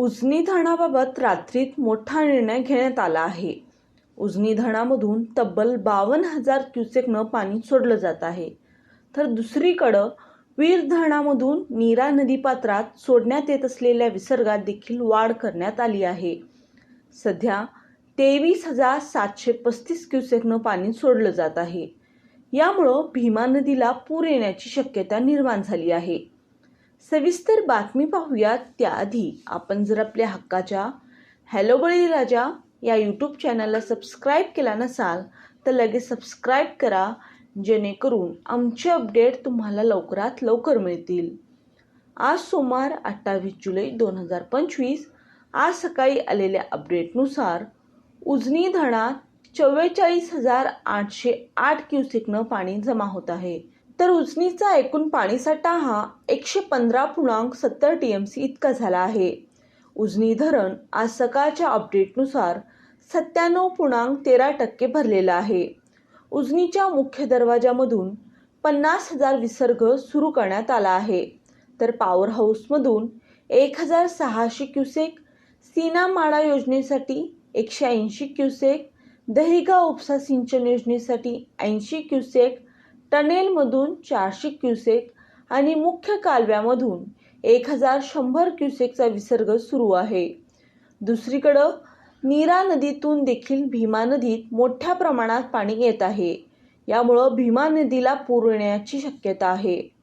उजनी धरणाबाबत रात्रीत मोठा निर्णय घेण्यात आला आहे. उजनी धरणामधून तब्बल बावन्न हजार क्युसेकनं पाणी सोडलं जात आहे. तर दुसरीकडं वीर धरणामधून नीरा नदीपात्रात सोडण्यात येत असलेल्या विसर्गात देखील वाढ करण्यात आली आहे. सध्या तेवीस हजार सातशे पस्तीस क्युसेकनं पाणी सोडलं जात आहे. यामुळं भीमा नदीला पूर येण्याची शक्यता निर्माण झाली आहे. सविस्तर बातमी पाहूयात त्याआधी आपण जर आपल्या हक्काच्या हॅलो बळीराजा या यूट्यूब चॅनलला सबस्क्राईब केला नसाल तर लगेच सबस्क्राईब करा जेणेकरून आमचे अपडेट तुम्हाला लवकरात लवकर मिळतील. आज सोमवार अठ्ठावीस जुलै दोन हजार पंचवीस आज सकाळी आलेल्या अपडेटनुसार उजनी धरणात चव्वेचाळीस हजार आठशे आठ क्युसेकनं पाणी जमा होत आहे. तर उजनीचा एकूण पाणीसाठा हा एकशे पंधरा पूर्णांक सत्तर टी एम सी इतका झाला आहे. उजनी धरण आज सकाळच्या अपडेटनुसार सत्त्याण्णव पूर्णांक तेरा टक्के भरलेलं आहे. उजनीच्या मुख्य दरवाजामधून पन्नास हजार विसर्ग सुरू करण्यात आला आहे. तर पॉवर हाऊसमधून एक हजार सहाशे क्युसेक सीना माळा योजनेसाठी एकशे ऐंशी क्युसेक दहिगा उपसा सिंचन योजनेसाठी ऐंशी क्युसेक टनेलमधून चारशे क्युसेक आणि मुख्य कालव्यामधून एक हजार शंभर क्युसेकचा विसर्ग सुरू आहे. दुसरीकडं नीरा नदीतून देखील भीमा नदीत मोठ्या प्रमाणात पाणी येत आहे. यामुळं भीमा नदीला पूर येण्याची शक्यता आहे.